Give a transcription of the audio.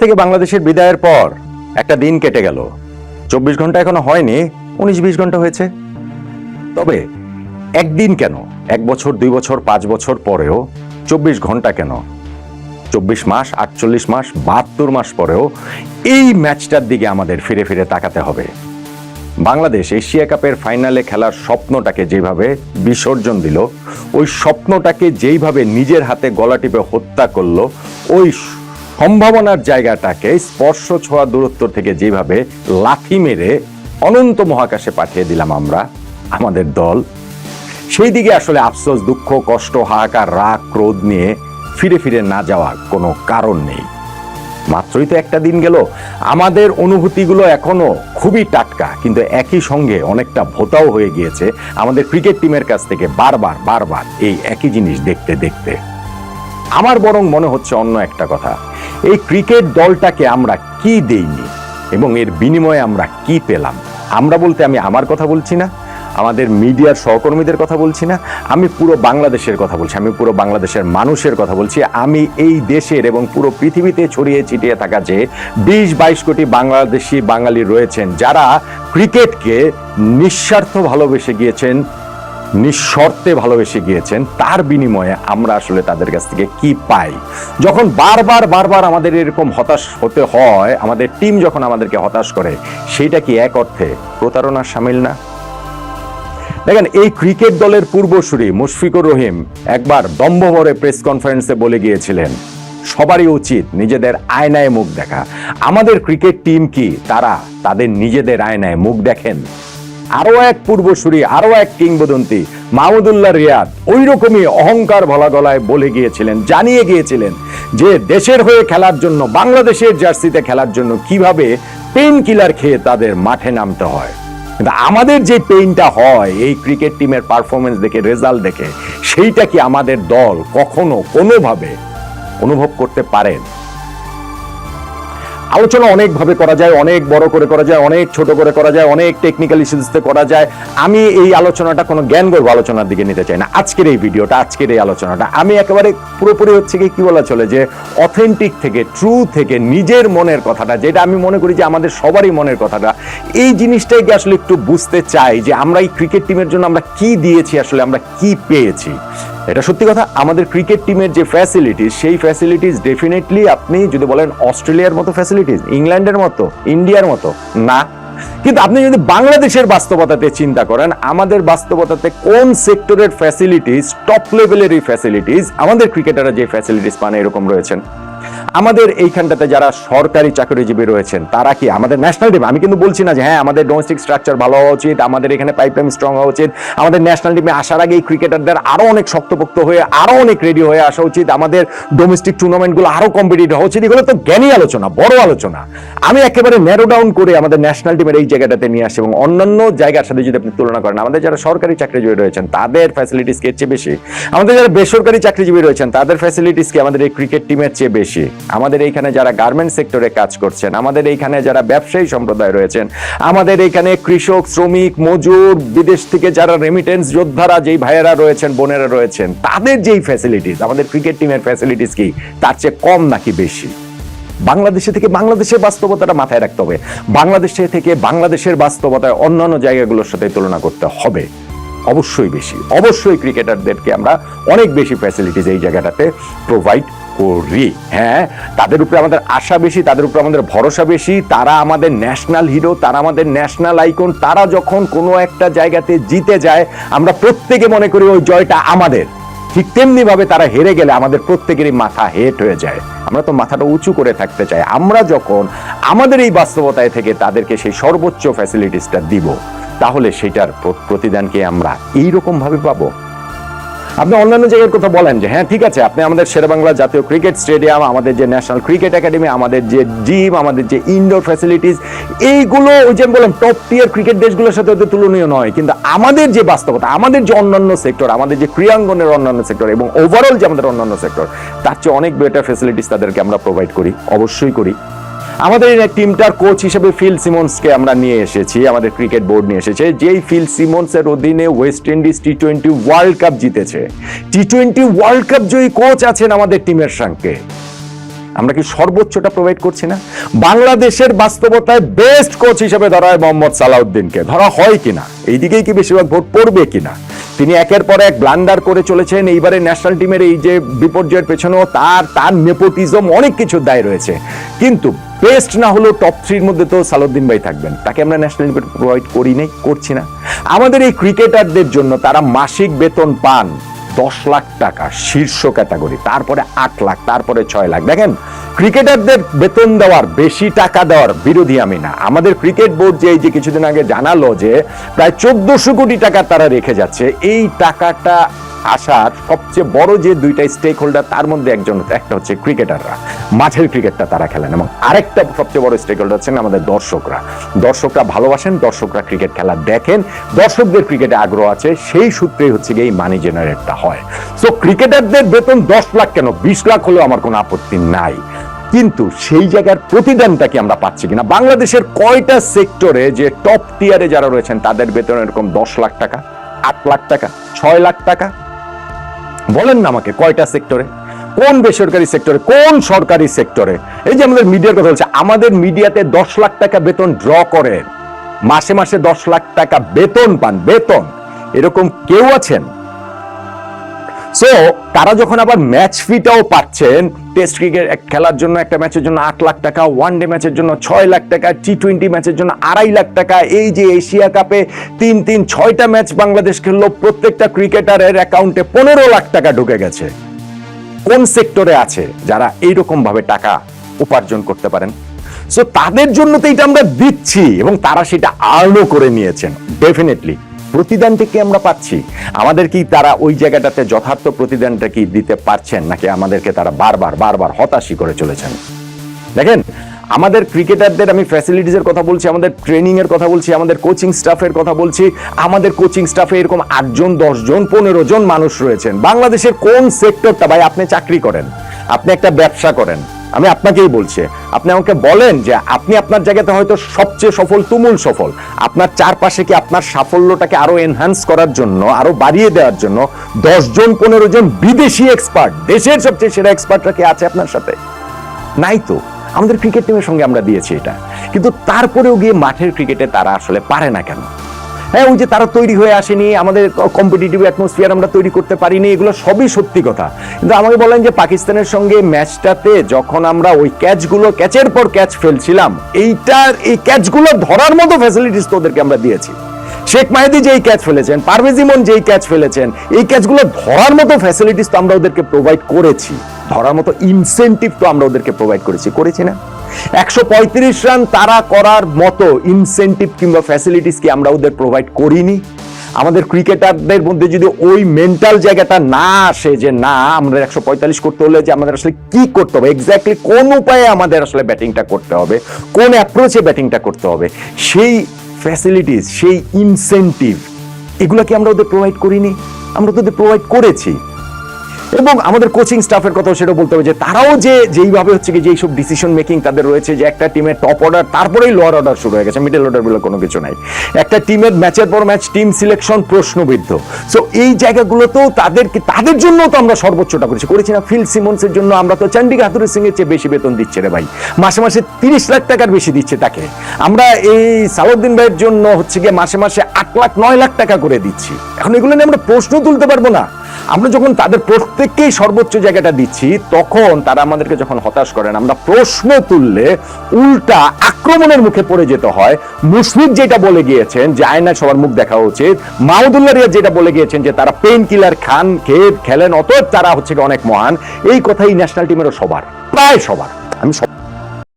থেকে বাংলাদেশের বিদায়ের পর একটা দিন কেটে গেল। চব্বিশ ঘণ্টা এখনও হয়নি, উনিশ বিশ ঘণ্টা হয়েছে। তবে একদিন কেন? এক বছর, দুই বছর, পাঁচ বছর পরেও চব্বিশ ঘণ্টা কেন? চব্বিশ মাস, আটচল্লিশ মাস, বাহাত্তর মাস পরেও এই ম্যাচটার দিকে আমাদের ফিরে ফিরে তাকাতে হবে। বাংলাদেশ এশিয়া কাপের ফাইনালে খেলার স্বপ্নটাকে যেভাবে বিসর্জন দিল, ওই স্বপ্নটাকে যেইভাবে নিজের হাতে গলা টিপে হত্যা করল, ওই সম্ভাবনার জায়গাটাকে স্পর্শ ছোঁয়া দূরত্ব থেকে যেভাবে লাথি মেরে অনন্ত মহাকাশে পাঠিয়ে দিলাম আমরা, আমাদের দল, সেই দিকে আসলে আফসোস, দুঃখ, কষ্ট, হাহাকার, রাগ, ক্রোধ নিয়ে ফিরে ফিরে না যাওয়ার কোনো কারণ নেই। মাত্রই তো একটা দিন গেল। আমাদের অনুভূতিগুলো এখনও খুবই টাটকা, কিন্তু একই সঙ্গে অনেকটা ভোতাও হয়ে গিয়েছে। আমাদের ক্রিকেট টিমের কাছ থেকে বারবার বারবার এই একই জিনিস দেখতে দেখতে। আমার বরং মনে হচ্ছে অন্য একটা কথা। এই ক্রিকেট দলটাকে আমরা কি দেইনি এবং এর বিনিময়ে আমরা কি পেলাম? আমরা বলতে আমি আমার কথা বলছি না, আমাদের মিডিয়ার সহকর্মীদের কথা বলছি না, আমি পুরো বাংলাদেশের কথা বলছি, আমি পুরো বাংলাদেশের মানুষের কথা বলছি। আমি এই দেশের এবং পুরো পৃথিবীতে ছড়িয়ে ছিটিয়ে থাকা যে বিশ বাইশ কোটি বাংলাদেশি বাঙালি রয়েছেন, যারা ক্রিকেটকে নিঃস্বার্থ ভালোবেসে গিয়েছেন নিঃশর্তে ভালোবেসে গিয়েছেন, তার বিনিময়ে আমরা আসলে তাদের কাছ থেকে কি পাই? যখন বারবার বারবার আমাদের এরকম হতাশ হতে হয়, আমাদের টিম যখন আমাদেরকে হতাশ করে, সেইটা কি এক অর্থে প্রতারণার সামিল না? দেখেন, এই ক্রিকেট দলের পূর্বসূরি মুশফিকুর রহিম একবার দম্ভভরে প্রেস কনফারেন্সে বলে গিয়েছিলেন, সবারই উচিত নিজেদের আয়নায় মুখ দেখা। আমাদের ক্রিকেট টিম কি? তারা তাদের নিজেদের আয়নায় মুখ দেখেন। আরও এক পূর্বসূরি আরও এক কিংবদন্তি, মাহমুদুল্লাহ রিয়াদ। ওই রকমই অহংকার ভলা গলায় বলে গিয়েছিলেন, জানিয়ে গিয়েছিলেন যে দেশের হয়ে খেলার জন্য, বাংলাদেশের জার্সিতে খেলার জন্য কীভাবে পেন কিলার খেয়ে তাদের মাঠে নামতে হয়। কিন্তু আমাদের যে পেইনটা হয়, এই ক্রিকেট টিমের পারফরমেন্স দেখে, রেজাল্ট দেখে, সেইটা কি আমাদের দল কখনো কোনোভাবে অনুভব করতে পারেন? আলোচনা অনেকভাবে করা যায়, অনেক বড় করে করা যায়, অনেক ছোট করে করা যায়, অনেক টেকনিক্যাল ইস্যুসতে করা যায়। আমি এই আলোচনাটা কোনো জ্ঞান গর্ব আলোচনার দিকে নিতে চাই না। আজকের এই ভিডিওটা, আজকের এই আলোচনাটা, আমি একেবারে পুরোপুরি হচ্ছে কি, কী বলা চলে যে অথেন্টিক থেকে ট্রু থেকে নিজের মনের কথাটা, যেটা আমি মনে করি যে আমাদের সবারই মনের কথাটা, এই জিনিসটাকে আসলে একটু বুঝতে চাই যে আমরা এই ক্রিকেট টিমের জন্য আমরা কি দিয়েছি, আসলে আমরা কি পেয়েছি? এটা সত্যি কথা, আমাদের ক্রিকেট টিমের যে ফ্যাসিলিটিস সেই ফ্যাসিলিটিস ডেফিনেটলি আপনি যদি বলেন অস্ট্রেলিয়ার মতো ফ্যাসিলিটিস ইংল্যান্ডের মতো, ইন্ডিয়ার মতো, না। কিন্তু আপনি যদি বাংলাদেশের বাস্তবতাতে চিন্তা করেন, আমাদের বাস্তবতাতে কোন সেক্টরের ফ্যাসিলিটিস টপ লেভেলের এই ফ্যাসিলিটিস আমাদের ক্রিকেটাররা যে ফ্যাসিলিটিস পান, এরকম রয়েছেন। আমাদের এইখানটাতে যারা সরকারি চাকরিজীবী রয়েছেন, তারা কি আমাদের ন্যাশনাল টিম আমি কিন্তু বলছি না যে হ্যাঁ আমাদের ডোমেস্টিক স্ট্রাকচার ভালো হওয়া উচিত, আমাদের এখানে পাইপলাইন স্ট্রং হওয়া উচিত, আমাদের ন্যাশনাল টিমে আসার আগে এই ক্রিকেটারদের আরও অনেক শক্তপোক্ত হয়ে আরও অনেক রেডি হয়ে আসা উচিত, আমাদের ডোমেস্টিক টুর্নামেন্টগুলো আরও কম্পিটিটিভ হওয়া উচিত, এগুলো তো জ্ঞানী আলোচনা, বড় আলোচনা। আমি একেবারে ন্যারো ডাউন করে আমাদের ন্যাশনাল টিমের এই জায়গাটাতে নিয়ে আসি এবং অন্যান্য জায়গার সাথে যদি আপনি তুলনা করেন, আমাদের যারা সরকারি চাকরিজীবী রয়েছেন, তাদের ফ্যাসিলিটিস কে চেয়ে বেশি। আমাদের যারা বেসরকারি চাকরিজীবী রয়েছেন, তাদের ফ্যাসিলিটিস কি আমাদের এই ক্রিকেট টিমের চেয়ে বেশি। আমাদের এইখানে যারা গার্মেন্ট সেক্টরে কাজ করছেন, আমাদের এইখানে যারা ব্যবসায়ী সম্প্রদায় রয়েছেন, আমাদের এইখানে কৃষক, শ্রমিক, মজুর, বিদেশ থেকে যারা রেমিটেন্স যোদ্ধারা, যেই ভাইয়েরা রয়েছেন, বোনেরা রয়েছেন, তাদের যেই ফ্যাসিলিটিস আমাদের ক্রিকেট টিমের ফ্যাসিলিটিস কি? তার চেয়ে কম নাকি বেশি? বাংলাদেশে থেকে বাংলাদেশের বাস্তবতাটা মাথায় রাখতে হবে। বাংলাদেশে থেকে বাংলাদেশের বাস্তবতায় অন্যান্য জায়গাগুলোর সাথে তুলনা করতে হবে। অবশ্যই বেশি। অবশ্যই ক্রিকেটারদেরকে আমরা অনেক বেশি ফ্যাসিলিটিস এই জায়গাটাতে প্রোভাইড করি। হ্যাঁ তাদের উপরে আমাদের আশা বেশি, তাদের উপরে আমাদের ভরসা বেশি, তারা আমাদের ন্যাশনাল হিরো তারা আমাদের ন্যাশনাল আইকন তারা যখন কোনো একটা জায়গাতে জিতে যায়, আমরা প্রত্যেকে মনে করি ওই জয়টা আমাদের। ঠিক তেমনি ভাবে তারা হেরে গেলে আমাদের প্রত্যেকেরই মাথা হেট হয়ে যায়। আমরা তো মাথাটা উঁচু করে থাকতে চাই। আমরা যখন আমাদের এই বাস্তবতায় থেকে তাদেরকে সেই সর্বোচ্চ ফ্যাসিলিটিসটা দিব, তাহলে সেটার প্রতিদানকে আমরা এইরকমভাবে পাবো। আপনি অন্যান্য জায়গার কথা বলেন যে হ্যাঁ ঠিক আছে, আপনি আমাদের শেরেবাংলা জাতীয় ক্রিকেট স্টেডিয়াম, আমাদের যে ন্যাশনাল ক্রিকেট একাডেমি, আমাদের যে জিম, আমাদের যে ইনডোর ফ্যাসিলিটিস এইগুলো ওই যে বললাম টপ টিয়ার ক্রিকেট দেশগুলোর সাথে ওদের তুলনীয় নয়। কিন্তু আমাদের যে বাস্তবতা, আমাদের যে অন্যান্য সেক্টর আমাদের যে ক্রীড়াঙ্গনের অন্যান্য সেক্টর এবং ওভারঅল যে আমাদের অন্যান্য সেক্টর তার চেয়ে অনেক বেটার ফ্যাসিলিটিস তাদেরকে আমরা প্রোভাইড করি, অবশ্যই করি। আমাদের টিমটার কোচ হিসেবে ফিল সিমন্সকে আমরা নিয়ে এসেছি, আমাদের ক্রিকেট বোর্ড নিয়ে এসেছে, যেই ফিল সিমন্সের অধীনে West Indies T twenty World Cup জিতেছে। টি টোয়েন্টি ওয়ার্ল্ড কাপ জয়ী কোচ আছেন আমাদের টিমের সঙ্গে। আমরা কি সর্বোচ্চটা প্রোভাইড করছি না? বাংলাদেশের বাস্তবতায় বেস্ট কোচ হিসেবে ধরা হয় মোহাম্মদ সালাউদ্দিনকে। ধরা হয় কিনা? এইদিকেই কি বেশিরভাগ ভোট পড়বে কিনা? তিনি একের পর এক ব্লান্ডার করে চলেছেন, এইবারে ন্যাশনাল টিমের এই যে বিপর্যয়ের পেছনেও তার তার নেপোটিজম অনেক কিছু দায় রয়েছে। কিন্তু বেস্ট না হলেও টপ থ্রির মধ্যে তো সালুদ্দিন ভাই থাকবেন। তাকে আমরা ন্যাশনাল প্রোভাইড করি নাই, করছি না। আমাদের এই ক্রিকেটারদের জন্য তারা মাসিক বেতন পান দশ লাখ টাকা শীর্ষ ক্যাটাগরি তারপরে আট লাখ, তারপরে ছয় লাখ। দেখেন ক্রিকেটারদের বেতন দেওয়ার, বেশি টাকা দেওয়ার বিরোধী আমি না। আমাদের ক্রিকেট বোর্ড যে এই যে কিছুদিন আগে জানালো যে প্রায় চোদ্দশো কোটি টাকা তারা রেখে যাচ্ছে, এই টাকাটা আসার সবচেয়ে বড় যে দুইটা স্টেক হোল্ডার তার মধ্যে একজন একটা হচ্ছে ক্রিকেটাররা মাঠের ক্রিকেটটা তারা খেলেন। এবং আরেকটা সবচেয়ে বড় স্টেক হোল্ডার হচ্ছেন আমাদের দর্শকরা। দর্শকরা ভালোবাসেন, দর্শকরা ক্রিকেট খেলা দেখেন, দর্শকদের ক্রিকেটে আগ্রহ আছে, সেই সূত্রেই হচ্ছে গিয়ে এই মানি জেনারেটটা হয়। সো ক্রিকেটারদের বেতন দশ লাখ কেন? বিশ লাখ হলেও আমার কোনো আপত্তি নাই। কিন্তু সেই জায়গার প্রতিদানটা কি আমরা পাচ্ছি কিনা? বাংলাদেশের কয়টা সেক্টরে যে টপ টিয়ারে যারা রয়েছেন, তাদের বেতন এরকম দশ লাখ টাকা, আট লাখ টাকা, ছয় লাখ টাকা বলেন না আমাকে, কয়টা সেক্টরে? কোন বেসরকারি সেক্টরে? কোন সরকারি সেক্টরে? এই যে আমাদের মিডিয়ার কথা বলছে, আমাদের মিডিয়াতে দশ লাখ টাকা বেতন ড্র করেন মাসে মাসে দশ লাখ টাকা বেতন পান, বেতন। এরকম কেউ আছেন? সো তারা যখন আবার ম্যাচ ফিটাও পাচ্ছেন টেস্ট ক্রিকেট খেলার জন্য একটা ম্যাচের জন্য আট লাখ টাকা ওয়ান ডে ম্যাচের জন্য ছয় লাখ টাকা টি টোয়েন্টি ম্যাচের জন্য আড়াই লাখ টাকা, এই যে এশিয়া কাপে তিন তিন, ছয়টা ম্যাচ বাংলাদেশ খেললো, প্রত্যেকটা ক্রিকেটারের অ্যাকাউন্টে পনেরো লাখ টাকা ঢুকে গেছে। কোন সেক্টরে আছে যারা এইরকম ভাবে টাকা উপার্জন করতে পারেন? সো তাদের জন্য তো এটা আমরা দিচ্ছি এবং তারা সেটা আর্নও করে নিয়েছেন ডেফিনেটলি প্রতিদানটা কি আমরা পাচ্ছি। আমাদের কি তারা ওই জায়গাটাতে যথার্থ প্রতিদানটা কি দিতে পারছেন? নাকি আমাদেরকে তারা বারবার বারবার হতাশই করে চলেছেন? দেখেন, আমাদের ক্রিকেটারদের আমি ফ্যাসিলিটিসের কথা বলছি, আমাদের ট্রেনিং এর কথা বলছি, আমাদের কোচিং স্টাফের কথা বলছি, আমাদের কোচিং স্টাফে এরকম আটজন, দশজন, পনেরো জন মানুষ রয়েছেন। বাংলাদেশের কোন সেক্টরটা ভাই আপনি চাকরি করেন? আপনি একটা ব্যবসা করেন। আমি আপনাকেই বলছি, আপনি আমাকে বলেন যে আপনি আপনার জায়গাতে হয়তো সবচেয়ে সফল, তুমুল সফল। আপনার চারপাশে কি আপনার সাফল্যটাকে আরও এনহ্যান্স করার জন্য, আরও বাড়িয়ে দেওয়ার জন্য দশ জন পনেরো জন বিদেশি এক্সপার্ট দেশের সবচেয়ে সেরা এক্সপার্টরা কি আছে আপনার সাথে? নাই তো। আমাদের ক্রিকেট টিমের সঙ্গে আমরা দিয়েছি এটা। কিন্তু তারপরেও গিয়ে মাঠের ক্রিকেটে তারা আসলে পারে না কেন? হ্যাঁ ওই যে তারা তৈরি হয়ে আসেনি, আমাদের কম্পিটিটিভ অ্যাটমসফিয়ার আমরা তৈরি করতে পারিনি, এগুলো সবই সত্যি কথা। কিন্তু আমাকে বলেন যে পাকিস্তানের সঙ্গে ম্যাচটাতে যখন আমরা ওই ক্যাচগুলো ক্যাচের পর ক্যাচ ফেলছিলাম, এইটার, এই ক্যাচগুলো ধরার মতো ফ্যাসিলিটিস তো ওদেরকে আমরা দিয়েছি। শেখ মাহেদি যেই ক্যাচ ফেলেছেন, পারভেজ ইমন যেই ক্যাচ ফেলেছেন, এই ক্যাচগুলো ধরার মতো ফ্যাসিলিটিস তো আমরা ওদেরকে প্রোভাইড করেছি। ধরার মতো ইনসেন্টিভ তো আমরা ওদেরকে প্রোভাইড করেছি করেছি না। একশো পঁয়ত্রিশ রান তারা করার মতো ইনসেন্টিভ কিংবা ফ্যাসিলিটিস কি আমরা ওদের প্রোভাইড করিনি। আমাদের ক্রিকেটারদের মধ্যে যদি ওই মেন্টাল জায়গাটা না আসে যে না আমরা একশো পঁয়তাল্লিশ করতে হলে যে আমাদের আসলে কি করতে হবে এক্স্যাক্টলি কোন উপায়ে আমাদের আসলে ব্যাটিংটা করতে হবে, কোন অ্যাপ্রোচে ব্যাটিংটা করতে হবে, সেই ফ্যাসিলিটিস সেই ইনসেন্টিভ এগুলো কি আমরা ওদের প্রোভাইড করিনি? আমরা তো ওদের প্রোভাইড করেছি। এবং আমাদের কোচিং স্টাফের কথাও সেটা বলতে হবে যে তারাও যে যেইভাবে হচ্ছে কি যেই সব ডিসিশন মেকিং তাদের রয়েছে যে একটা টিমের টপ অর্ডার তারপরেই লোয়ার অর্ডার শুরু হয়ে গেছে মিডল অর্ডার বলে কোনো কিছু নাই। একটা টিমের ম্যাচের পর ম্যাচ টিম সিলেকশন প্রশ্নবিদ্ধ। সো এই জায়গাগুলোতেও তাদেরকে, তাদের জন্য তো আমরা সর্বোচ্চটা করেছি। করেছি না ফিল সিমন্সের জন্য, আমরা তো চন্ডিকা হাতুরি সিং এর চেয়ে বেশি বেতন দিচ্ছে রে ভাই। মাসে মাসে তিরিশ লাখ টাকার বেশি দিচ্ছে তাকে। আমরা এই সালাউদ্দিন ভাইয়ের জন্য হচ্ছে গিয়ে মাসে মাসে আট লাখ, নয় লাখ টাকা করে দিচ্ছি। এখন এগুলো নিয়ে আমরা প্রশ্ন তুলতে পারব না। আমরা যখন তাদের প্রত্যেককেই সর্বোচ্চ জায়গাটা দিচ্ছি, তখন তারা আমাদেরকে যখন হতাশ করেন, আমরা প্রশ্ন তুললে উল্টা আক্রমণের মুখে পড়ে যেতে হয়। মুশফিক যেটা বলে গিয়েছেন যে, আয়নায় সবার মুখ দেখা উচিত। মাহমুদুল্লাহ রিয়াজ যেটা বলে গিয়েছেন যে, তারা পেন কিলার খান, খেয়ে খেলেন, অতএব তারা হচ্ছে অনেক মহান। এই কথাই ন্যাশনাল টিমেরও সবার, প্রায় সবার। আমি সব